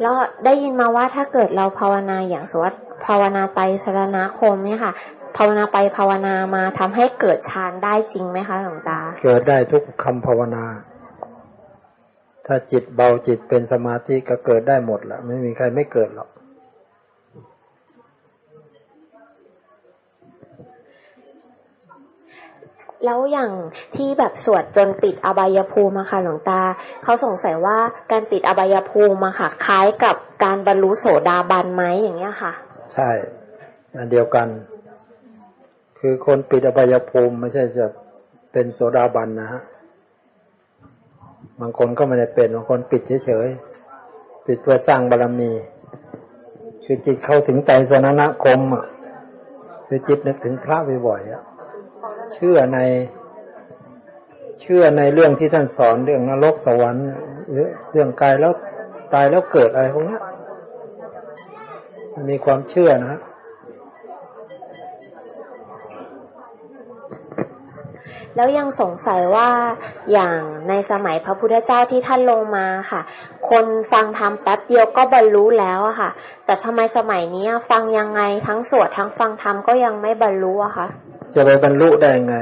แล้วได้ยินมาว่าถ้าเกิดเราภาวนาอย่างสมมติว่าภาวนาไปสรณคมเนี่ยค่ะ ภาวนาไปภาวนามาทำให้เกิดฌานได้จริงไหมคะหลวงตา เกิดได้ทุกคำภาวนา ถ้าจิตเบาจิตเป็นสมาธิก็เกิดได้หมดแหละไม่มีใครไม่เกิดหรอก แล้วอย่างที่แบบสวดจนปิดอบายภูมิค่ะหลวงตาเขาสงสัยว่าการปิดอบายภูมิค่ะคล้ายกับการบรรลุโสดาบันไหมอย่างเงี้ยค่ะ ใช่อันเดียวกัน คือคนปิดอบายภูมิไม่ใช่จะเป็นโสดาบันนะฮะบางคนก็ไม่ได้เป็นบางคนปิดเฉยๆปิดเพื่อสร้างบารมี คือจิตเข้าถึงใจสนนะคมอะคือจิตนึกถึงพระบ่อยๆอะ เชื่อใน เชื่อในเรื่องที่ท่านสอนเรื่องนรกสวรรค์หรือเรื่องกายแล้วตายแล้วเกิดอะไรพวกนี้มีความเชื่อนะฮะแล้วยังสงสัยว่าอย่างในสมัยพระพุทธเจ้าที่ท่านลงมาค่ะ คนฟังธรรมแป๊บเดียวก็บรรลุแล้วอะค่ะ แต่ทำไมสมัยนี้ฟังยังไงทั้งสวดทั้งฟังธรรมก็ยังไม่บรรลุอะคะ จะไปบรรลุได้ไง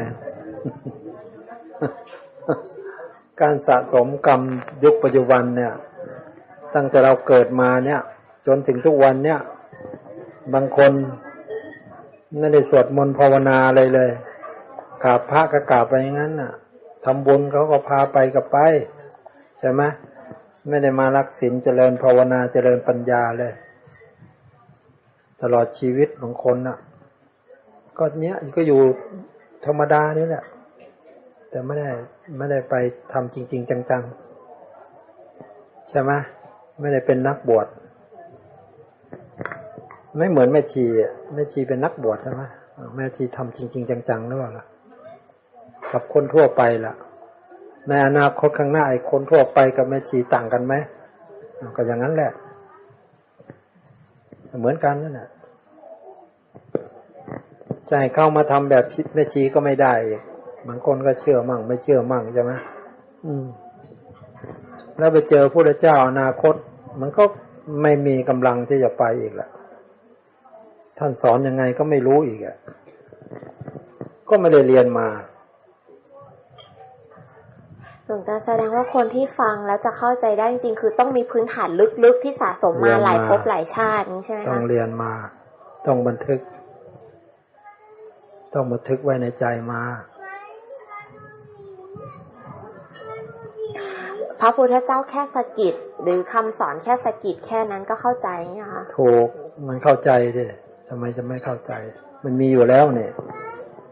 การสะสมกรรมยุคปัจจุบันเนี่ย ตั้งแต่เราเกิดมาเนี่ย จนถึงทุกวันเนี่ย บางคนไม่ได้สวดมนต์ภาวนาอะไรเลยกราบพระก็กราบไปอย่างนั้นน่ะทำบุญเขาก็พาไปกับไป ใช่ไหมไม่ได้มารักศีลเจริญภาวนาเจริญปัญญาเลย ตลอดชีวิตของคนน่ะ ก็เนี้ยก็อยู่ธรรมดานี่แหละ แต่ไม่ได้ไม่ได้ไปทำจริง ๆ จังๆ ใช่ไหมไม่ได้เป็นนักบวชไม่เหมือนแม่ชีแม่ชีเป็นนักบวชใช่ไหมแม่ชีทำจริง ๆ จังๆหรือเปล่าล่ะกับคนทั่วไปล่ะ ในอนาคตข้างหน้าไอ้คนทั่วไปกับแม่ชีต่างกันไหมก็อย่างนั้นแหละ เหมือนกันนั่นแหละ จะให้เข้ามาทำแบบแม่ชีก็ไม่ได้อีกบางคนก็เชื่อมั่ง ไม่เชื่อมั่งใช่ไหมอืม แล้วไปเจอพระเจ้าอนาคต มันก็ไม่มีกำลังที่จะไปอีกละท่านสอนยังไงก็ไม่รู้อีกอะก็ไม่ได้เรียนมาหลวงตาแสดงว่าคนที่ฟังแล้วจะเข้าใจได้จริงๆคือต้องมีพื้นฐานลึกๆที่สะสมมาเรียนมาหลายภพหลายชาตินี้ใช่ไหมต้อคะงเรียนมา ต้องบันทึก ต้องบันทึกไว้ในใจมา พระพุทธเจ้าแค่สะกิดหรือคำสอนแค่สะกิดแค่นั้นก็เข้าใจเนี่ยค่ะถูกมันเข้าใจดิทำไมจะไม่เข้าใจ มันมีอยู่แล้วเนี่ยอ